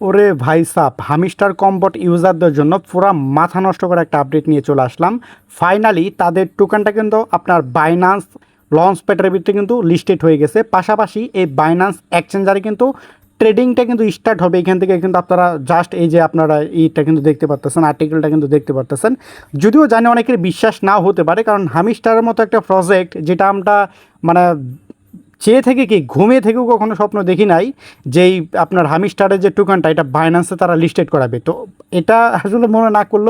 ওরে ভাই সাপ, হামিস্টার কম্বট ইউজারদের জন্য পুরো মাথা নষ্ট করে একটা আপডেট নিয়ে চলে আসলাম। ফাইনালি তাদের টোকেনটা কিন্তু আপনার বাইনান্স লঞ্চ প্যাডের ভিতরে কিন্তু লিস্টেড হয়ে গেছে। পাশাপাশি এই বাইনান্স এক্সচেঞ্জারে কিন্তু ট্রেডিংটা কিন্তু স্টার্ট হবে। এখান থেকে কিন্তু আপনারা জাস্ট এই যে আপনারা এইটা কিন্তু দেখতে পারতেছেন আর্টিকেলটা কিন্তু দেখতে পারতেছেন। যদিও জানি অনেকের বিশ্বাস নাও হতে পারে, কারণ হামিস্টারের মতো একটা প্রজেক্ট যেটা আমরা মানে চেয়ে থেকে কি ঘুমিয়ে থেকেও কখনো স্বপ্ন দেখি নাই যেই আপনার হামিস্টারের যে টুকানটা এটা বাইন্যান্সে তারা লিস্টেড করাবে? তো এটা আসলে মনে না করল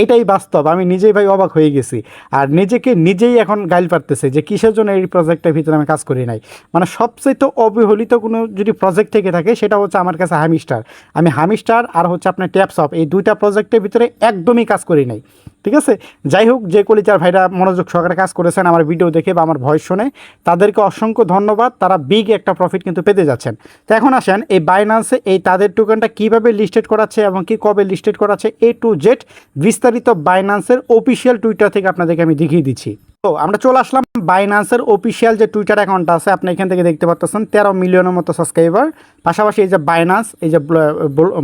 এইটাই বাস্তব। আমি নিজেই ভাই অবাক হয়ে গেছি। আর নিজেকে নিজেই এখন গাইল পারতেছে যে কিসের জন্য এই প্রজেক্টের ভিতরে আমি কাজ করি নাই। মানে সবচেয়ে তো অবহেলিত কোনো যদি প্রজেক্ট থেকে থাকে, সেটা হচ্ছে আমার কাছে হামিস্টার আমি হামিস্টার আর হচ্ছে আপনার ট্যাপসপ এই দুইটা প্রজেক্টের ভিতরে একদমই কাজ করি নাই। ঠিক আছে? যাই হোক, যে কলিচার ভাইরা মনোযোগ সহকারে কাজ করেছেন, আমার ভিডিও দেখে বা আমার ভয়েস শুনে, তাদেরকে অসংখ্য ধন্যবাদ। তারা বিগ একটা প্রফিট কিন্তু পেতে যাচ্ছেন। তো এখন আসেন, এই বাইনান্সে এই তাদের টোকেনটা কীভাবে লিস্টেড করাচ্ছে এবং কি কবে লিস্টেড করাচ্ছে এ টু জেড বিস্তারিত বাইনান্সের অফিসিয়াল টুইটার থেকে আপনাদেরকে আমি দেখিয়ে দিচ্ছি। তো আমরা চলে আসলাম বাইনান্সের অফিসিয়াল যে টুইটার অ্যাকাউন্টটা আছে, আপনি এখান থেকে দেখতে পাচ্ছেন তেরো মিলিয়নের মতো সাবস্ক্রাইবার পাশাপাশি এই যে বাইনান্স এই যে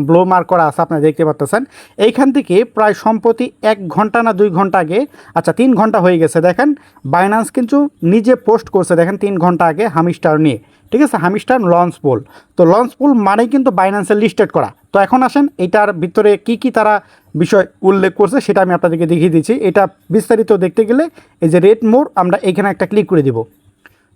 ব্লো মার্ক করা আছে, আপনি দেখতে পাচ্ছেন এইখান থেকে প্রায় সম্প্রতি এক ঘণ্টা না দুই ঘণ্টা আগে আচ্ছা তিন ঘণ্টা হয়ে গেছে, দেখেন। বাইনান্স কিন্তু নিজে পোস্ট করছে, দেখেন, তিন ঘণ্টা আগে হামিস্টার নিয়ে। ঠিক আছে, হামিস্টার লঞ্চ পুল তো লঞ্চ পুল মানেই কিন্তু বাইন্যান্সের লিস্টেড করা। তো এখন আসেন, এটার ভিতরে কি কি তারা বিষয় উল্লেখ করছে সেটা আমি আপনাদেরকে দেখিয়ে দিচ্ছি। এটা বিস্তারিত দেখতে গেলে এই যে রেড মোর আমরা এখানে একটা ক্লিক করে দিব।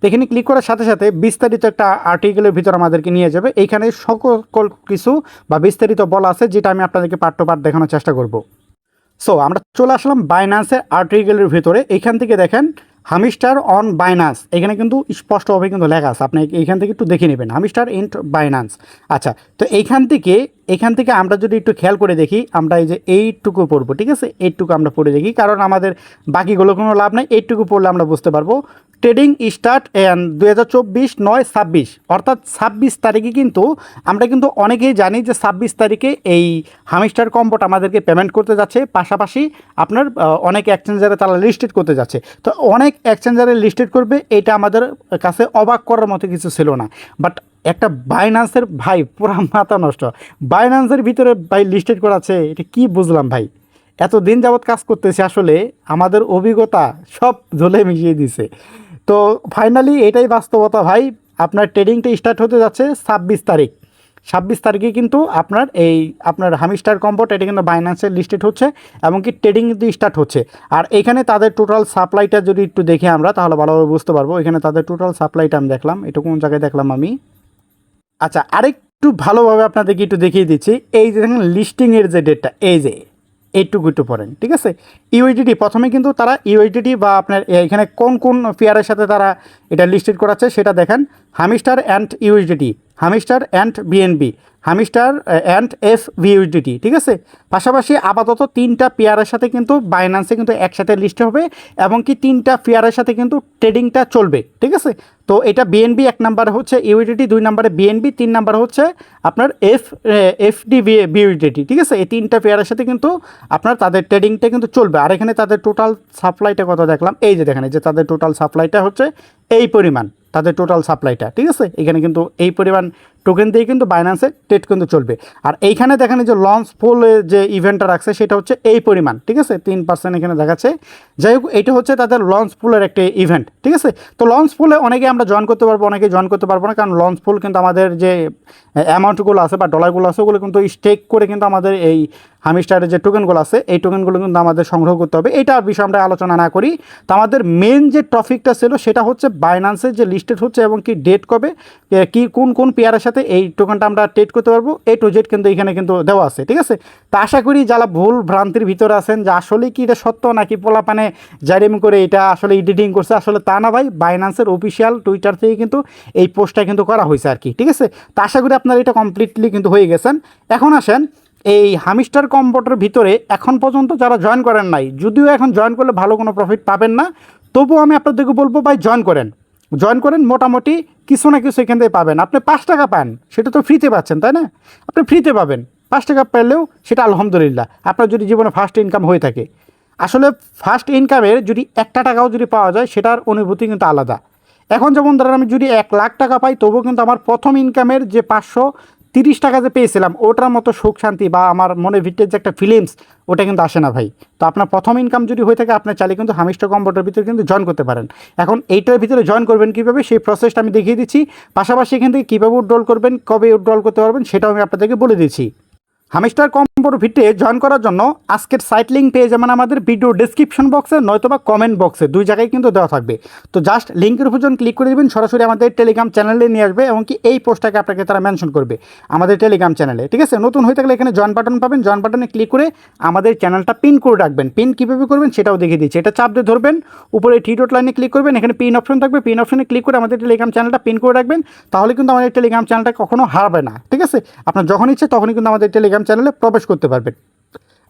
এখানে ক্লিক করার সাথে সাথে বিস্তারিত একটা আর্টিকেলের ভিতর আমাদেরকে নিয়ে যাবে। এইখানে সকল কিছু বা বিস্তারিত বলা আছে, যেটা আমি আপনাদেরকে টু পার্ট দেখানোর চেষ্টা করব। সো আমরা চলে আসলাম বাইনান্সের আর্টিকেলের ভিতরে। এইখান থেকে দেখেন হামিস্টার অন বাইনান্স এখানে কিন্তু স্পষ্টভাবে কিন্তু লেখা আছে। আপনি এইখান থেকে একটু দেখে নেবেন। হামিস্টার ইন বাইনান্স আচ্ছা তো এইখান থেকে এখান থেকে আমরা যদি একটু খেয়াল করে দেখি, আমরা এই যে এইটুকু পড়ব, ঠিক আছে? এইটুকু আমরা পড়ে দেখি, কারণ আমাদের বাকিগুলো কোনো লাভ নাই। এইটুকু পড়লে আমরা বুঝতে পারব ট্রেডিং স্টার্ট অ্যান্ড দু হাজার চব্বিশ নয় ছাব্বিশ। অর্থাৎ ছাব্বিশ তারিখে কিন্তু আমরা কিন্তু অনেকেই জানি যে ছাব্বিশ তারিখে এই হামিস্টার কম্পোট আমাদেরকে পেমেন্ট করতে যাচ্ছে। পাশাপাশি আপনার অনেক এক্সচেঞ্জারে তারা লিস্টেড করতে যাচ্ছে। তো অনেক এক্সচেঞ্জারে লিস্টেড করবে, এটা আমাদের কাছে অবাক করার মতো কিছু ছিল না। বাট একটা বাইনান্সের ভাই, পুরা মাথা নষ্ট। বাইনান্সের ভিতরে, ভাই লিস্টেড করাচ্ছে এটা কি বুঝলাম, ভাই? এত দিন যাবৎ কাজ করতেছি, আসলে আমাদের অভিজ্ঞতা সব ঝোলে মিশিয়ে দিছে। তো ফাইনালি এটাই বাস্তবতা, ভাই। আপনার ট্রেডিংটা স্টার্ট হতে যাচ্ছে ছাব্বিশ তারিখ। ছাব্বিশ তারিখে কিন্তু আপনার এই, আপনার হামিস্টার কম্পোর্ট এটা কিন্তু বাইন্যান্সের লিস্টেড হচ্ছে এমনকি ট্রেডিং কিন্তু স্টার্ট হচ্ছে। আর এখানে তাদের টোটাল সাপ্লাইটা যদি একটু দেখি আমরা, তাহলে ভালোভাবে বুঝতে পারব। এখানে তাদের টোটাল সাপ্লাইটা আমি দেখলাম। এটা কোন জায়গায় দেখলাম আমি? আচ্ছা আরেকটু ভালোভাবে আপনাদেরকে একটু দেখিয়ে দিচ্ছি। এই যে দেখেন লিস্টিংয়ের যে ডেটটা এই যে, এইটুকু একটু পড়েন, ঠিক আছে? ইউএইডিটি প্রথমে কিন্তু তারা ইউএইডিটি বা আপনার এখানে কোন কোন পেয়ারের সাথে তারা এটা লিস্টেড করাচ্ছে সেটা দেখেন। Hamster and ইউএইডিটি hamster and BNB, hamster and F ভিউডিটি ঠিক আছে? পাশাপাশি আপাতত তিনটা পেয়ারের সাথে কিন্তু বাইন্যান্সে কিন্তু একসাথে লিস্ট হবে এবং কি তিনটা পেয়ারের সাথে কিন্তু ট্রেডিংটা চলবে, ঠিক আছে? তো এটা বিএনবি এক নাম্বারে হচ্ছে ইউডিটি দুই নাম্বারে বিএনবি, তিন নাম্বারে হচ্ছে আপনার এফ এফডি বিউডিটি ঠিক আছে? এই তিনটা পেয়ারের সাথে কিন্তু আপনার তাদের ট্রেডিংটা কিন্তু চলবে। আর এখানে তাদের টোটাল সাপ্লাইটা কত দেখলাম? এই যে দেখেন যে তাদের টোটাল সাপ্লাইটা হচ্ছে এই পরিমাণ তাদের টোটাল সাপ্লাইটা ঠিক আছে? এখানে কিন্তু এই পরিমাণ টোকেন দিয়ে কিন্তু বাইন্যান্সে ট্রেড কিন্তু চলবে। আর এইখানে দেখেন যে লঞ্চ ফুল যে ইভেন্টটা রাখছে, সেটা হচ্ছে এই পরিমাণ, ঠিক আছে? তিন পার্সেন্ট এখানে দেখাচ্ছে। যাই হোক এটা হচ্ছে তাদের লঞ্চ ফুলের একটা ইভেন্ট ঠিক আছে? তো লঞ্চ ফুলে অনেকে আমরা জয়েন করতে পারব অনেকে জয়েন করতে পারব না, কারণ লঞ্চ ফুল কিন্তু আমাদের যে অ্যামাউন্টগুলো আছে বা ডলারগুলো আছে, ওগুলো কিন্তু স্টেক করে কিন্তু আমাদের এই হামিস্টারের যে টোকেনগুলো আছে, এই টোকেনগুলো কিন্তু আমাদের সংগ্রহ করতে হবে। এইটার বিষয়ে আমরা আলোচনা না করি। তো আমাদের মেন যে টপিকটা ছিল, সেটা হচ্ছে বাইন্যান্সের যে লিস্টেড হচ্ছে এবং কি ডেট কবে কি, কোন কোন পেয়ারের সাথে এই টোকেনটা আমরা ট্রেড করতে পারব। এ টু জেড কিন্তু এখানে কিন্তু দেওয়া আছে, ঠিক আছে? তা আশা করি যারা ভুল ভ্রান্তির ভিতরে আছেন, যে আসলে কি এটা সত্য নাকি পোলাপানে জারিম করে এটা আসলে এডিটিং করছে, আসলে তা না ভাই বাইন্যান্সের অফিসিয়াল টুইটার থেকে কিন্তু এই পোস্টটা কিন্তু করা হয়েছে আর কি, ঠিক আছে? তা আশা করি আপনারা এটা কমপ্লিটলি কিন্তু হয়ে গেছেন। এখন আসেন, এই হামিস্টার কম্পোটার ভিতরে এখন পর্যন্ত যারা জয়েন করেন নাই, যদিও এখন জয়েন করলে ভালো কোনো প্রফিট পাবেন না, তবুও আমি আপনাদেরকে বলব ভাই জয়েন করেন। জয়েন করেন, মোটামুটি কিছু না কিছু এখান থেকে পাবেন। আপনি পাঁচ টাকা পান, সেটা তো ফ্রিতে পাচ্ছেন, তাই না? আপনি ফ্রিতে পাবেন। পাঁচ টাকা পেলেও সেটা আলহামদুলিল্লাহ। আপনার যদি জীবনে ফার্স্ট ইনকাম হয়ে থাকে। আসলে ফার্স্ট ইনকামের যদি একটা টাকাও যদি পাওয়া যায়, সেটার অনুভূতি কিন্তু আলাদা। এখন যেমন ধরেন, আমি যদি এক লাখ টাকা পাই, তবুও কিন্তু আমার প্রথম ইনকামের যে পাঁচশো তিরিশ টাকা যে পেয়েছিলাম, ওটার মতো সুখ শান্তি বা আমার মনে ভিটের যে একটা ফিলিংস ওটা কিন্তু আসে না ভাই। তো আপনার প্রথম ইনকাম যদি হয়ে থাকে, আপনার চাইলে কিন্তু হামিষ্ট কম্পিউটার ভিতরে কিন্তু জয়েন করতে পারেন। এখন এইটার ভিতরে জয়েন করবেন কীভাবে, সেই প্রসেসটা আমি দেখিয়ে দিচ্ছি। পাশাপাশি এখান থেকে কীভাবে উড্রল করবেন, কবে উড্রল করতে পারবেন, সেটাও আমি আপনাদেরকে বলে দিচ্ছি। হামিস্টার কম্পিউটার ভিটে জয়েন করার জন্য আজকের সাইট লিঙ্ক পেয়ে যাবেন আমাদের ভিডিও ডিসক্রিপশন বক্সে নয়তোবা কমেন্ট বক্সে দুই জায়গায় কিন্তু দেওয়া থাকবে। তো জাস্ট লিঙ্কের উপর ক্লিক করে দেবেন, সরাসরি আমাদের টেলিগ্রাম চ্যানেলে নিয়ে আসবে এবং কি এই পোস্টটাকে আপনাকে তারা মেনশন করবে আমাদের টেলিগ্রাম চ্যানেলে ঠিক আছে? নতুন হয়ে থাকলে এখানে জয়েন বাটন পাবেন। জয়েন বাটনে ক্লিক করে আমাদের চ্যানেলটা পিন করে রাখবেন। পিন কীভাবে করবেন সেটাও দেখিয়ে দিচ্ছি। এটা চাপ দিয়ে ধরবেন। উপরে টি ডট লাইনে ক্লিক করবেন। এখানে পিন অপশন থাকবে। পিন অপশনে ক্লিক করে আমাদের টেলিগ্রাম চ্যানেলটা পিন করে রাখবেন। তাহলে কিন্তু আমাদের টেলিগ্রাম চ্যানেলটা কখনো হারবে না। ঠিক আছে? আপনার যখন ইচ্ছে তখনই কিন্তু আমাদের টেলিগ্রাম চ্যানেলে প্রবেশ করতে পারবেন।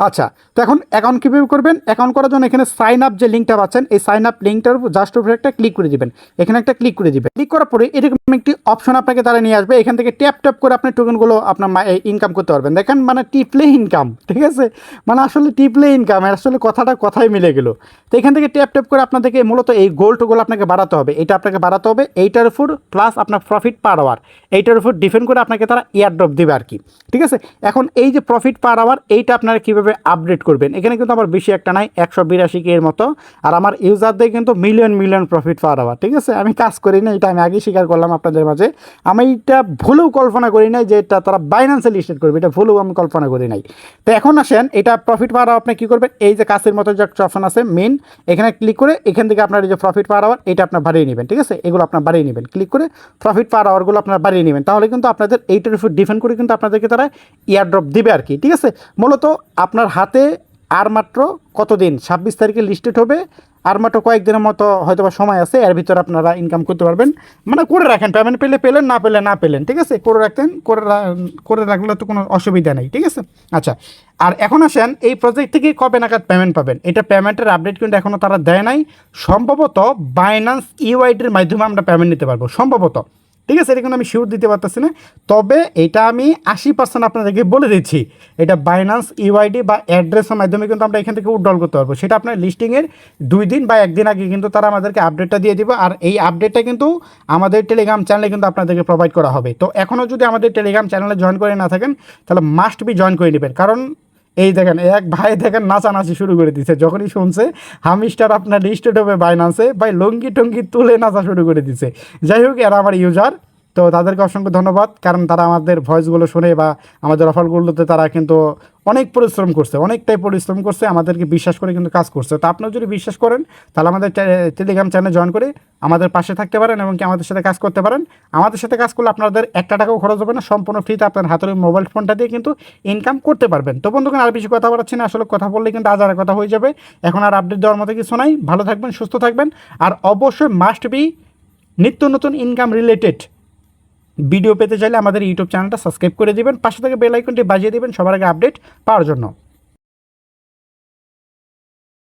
আচ্ছা তো এখন অ্যাকাউন্ট কীভাবে করবেন? অ্যাকাউন্ট করার জন্য এখানে সাইন আপ যে লিঙ্কটা পাচ্ছেন, এই সাইন আপ লিঙ্কটার জাস্ট উপরে একটা ক্লিক করে দিবেন। এখানে একটা ক্লিক করে দিবেন। ক্লিক করার পরে এরকম একটি অপশন আপনাকে তারা নিয়ে আসবে। এখান থেকে ট্যাপ ট্যাপ করে আপনি টোকেনগুলো আপনার ইনকাম করতে পারবেন। দেখেন মানে টিপলে ইনকাম ঠিক আছে? মানে আসলে টিপলে ইনকাম আসলে কথাটা কথাই মিলে গেল। তো এখান থেকে ট্যাপ ট্যাপ করে আপনাদেরকে মূলত এই গোলটুগুলো আপনাকে বাড়াতে হবে। এটা আপনাকে বাড়াতে হবে, এইটার উপর প্লাস আপনার প্রফিট পার আওয়ার এইটার উপর ডিপেন্ড করে আপনাকে তারা ইয়ার ড্রপ দেবে আর কি। ঠিক আছে? এখন এই যে প্রফিট পার আওয়ার এইটা আপনারা কীভাবে আপডেট করবেন? এখানে কিন্তু আমার বেশি একটা নাই, একশো বিরাশি কে এর মতো। আর আমার ইউজারদের কিন্তু million million profit per hour ঠিক আছে? আমি কাজ করি না, এটা আমি আগেই স্বীকার করলাম আপনাদের মাঝে। আমি এটা ভুলেও কল্পনা করি নাই যে এটা তারা বাইন্যান্সে লিস্টেড করবে, এটা ভুলেও আমি কল্পনা করি নাই। তো এখন আসেন, এটা প্রফিট পার আওয়ার আপনি কী করবেন? এই যে কাছের মতো যে একটা অপশন আছে মেন এখানে ক্লিক করে এখান থেকে আপনার এই যে প্রফিট পার আওয়ার এটা আপনার বাড়িয়ে নেবেন, ঠিক আছে? এগুলো আপনার বাড়িয়ে নেবেন। ক্লিক করে প্রফিট পার আওয়ারগুলো আপনার বাড়িয়ে নেবেন। তাহলে কিন্তু আপনাদের এইটার উপর ডিপেন্ড করে কিন্তু আপনাদেরকে তারা ইয়ার ড্রপ দিবে আর কি, ঠিক আছে? মূলত আপনার হাতে আর মাত্র কতদিন? ছাব্বিশ তারিখে লিস্টেড হবে। আর মাত্র কয়েকদিনের মতো হয়তো বা সময় আছে, এর ভিতরে আপনারা ইনকাম করতে পারবেন। মানে করে রাখেন পেমেন্ট পেলে পেলেন, না পেলে না পেলেন, ঠিক আছে? করে রাখতেন, করে করে রাখলে তো কোনো অসুবিধা নেই, ঠিক আছে? আচ্ছা আর এখন আসেন, এই প্রজেক্ট থেকে কবে নাগাদ পেমেন্ট পাবেন? এটা পেমেন্টের আপডেট কিন্তু এখনও তারা দেয় নাই। সম্ভবত বাইন্যান্স ইউআইডির মাধ্যমে আমরা পেমেন্ট নিতে পারব, সম্ভবত। ঠিক আছে, এটা কিন্তু আমি শিওর দিতে পারতেছি না। তবে এটা আমি আশি পার্সেন্ট আপনাদেরকে বলে দিচ্ছি, এটা বাইন্যান্স ইউআইডি বা অ্যাড্রেসের মাধ্যমে কিন্তু আমরা এখান থেকে উড্রল করতে পারব। সেটা আপনার লিস্টিংয়ের দুই দিন বা একদিন আগে কিন্তু তারা আমাদেরকে আপডেটটা দিয়ে দিবে। আর এই আপডেটটা কিন্তু আমাদের টেলিগ্রাম চ্যানেলে কিন্তু আপনাদেরকে প্রোভাইড করা হবে। তো এখনও যদি আমাদের টেলিগ্রাম চ্যানেলে জয়েন করে না থাকেন, তাহলে মাস্ট বি জয়েন করে নেবেন। কারণ এই দেখেন, এক ভাই দেখেন নাচানাচি শুরু করে দিছে। যখনই শুনছে, হামিস্টার আপনার লিস্টেড হবে বাইনান্সে ভাই লঙ্গি টঙ্গি তুলে নাচা শুরু করে দিছে। যাই হোক, এরা আমার ইউজার তো তাদেরকে অসংখ্য ধন্যবাদ, কারণ তারা আমাদের ভয়েসগুলো শুনে বা আমাদের অফারগুলোতে তারা কিন্তু অনেক পরিশ্রম করছে, অনেকটাই পরিশ্রম করছে, আমাদেরকে বিশ্বাস করে কিন্তু কাজ করছে। তো আপনারা যদি বিশ্বাস করেন, তাহলে আমাদের টেলিগ্রাম চ্যানেল জয়েন করে আমাদের পাশে থাকতে পারেন এবং কি আমাদের সাথে কাজ করতে পারেন। আমাদের সাথে কাজ করলে আপনাদের একটা টাকাও খরচ হবে না, সম্পূর্ণ ফ্রিতে আপনার হাতের মোবাইল ফোনটা দিয়ে কিন্তু ইনকাম করতে পারবেন। তো বন্ধুগণ, আর বেশি কথা বলাচ্ছি না, আসলে কথা বললে কিন্তু আজ আর কথা হয়ে যাবে। এখন আর আপডেট দেওয়ার মতো কিছু নাই। ভালো থাকবেন, সুস্থ থাকবেন। আর অবশ্যই মাস্ট বি নিত্য নতুন ইনকাম রিলেটেড ভিডিও পেতে চাইলে আমাদের ইউটিউব চ্যানেলটা সাবস্ক্রাইব করে দেবেন, পাশে থেকে বেল আইকনটি বাজিয়ে দেবেন সবার আগে আপডেট পাওয়ার জন্য।